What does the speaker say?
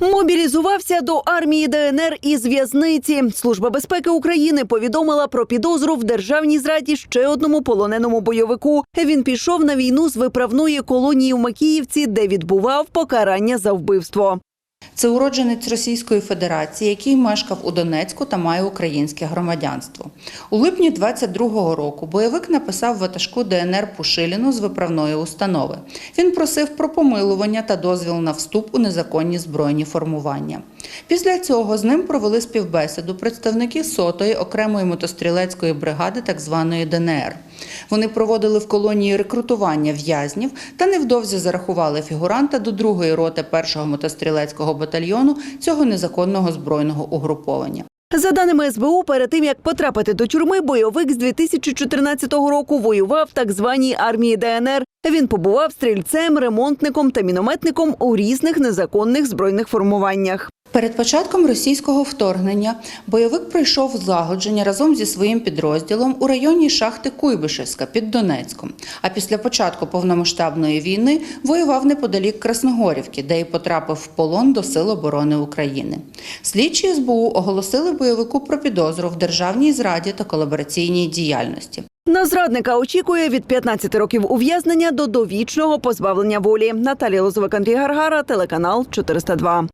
Мобілізувався до армії ДНР із в'язниці. Служба безпеки України повідомила про підозру в державній зраді ще одному полоненому бойовику. Він пішов на війну з виправної колонії в Макіївці, де відбував покарання за вбивство. Це уродженець Російської Федерації, який мешкав у Донецьку та має українське громадянство. У липні 22-го року бойовик написав ватажку ДНР Пушиліну з виправної установи. Він просив про помилування та дозвіл на вступ у незаконні збройні формування. Після цього з ним провели співбесіду представники сотої окремої мотострілецької бригади так званої ДНР. Вони проводили в колонії рекрутування в'язнів та невдовзі зарахували фігуранта до другої роти першого мотострілецького батальйону цього незаконного збройного угруповання. За даними СБУ, перед тим як потрапити до тюрми, бойовик з 2014 року воював в так званій армії ДНР. Він побував стрільцем, ремонтником та мінометником у різних незаконних збройних формуваннях. Перед початком російського вторгнення бойовик пройшов злагодження разом зі своїм підрозділом у районі шахти Куйбишевська під Донецьком. А після початку повномасштабної війни воював неподалік Красногорівки, де й потрапив в полон до Сил оборони України. Слідчі СБУ оголосили бойовику про підозру в державній зраді та колабораційній діяльності. На зрадника очікує від 15 років ув'язнення до довічного позбавлення волі. Наталія Лозовик, Андрій Гаргара, телеканал 402.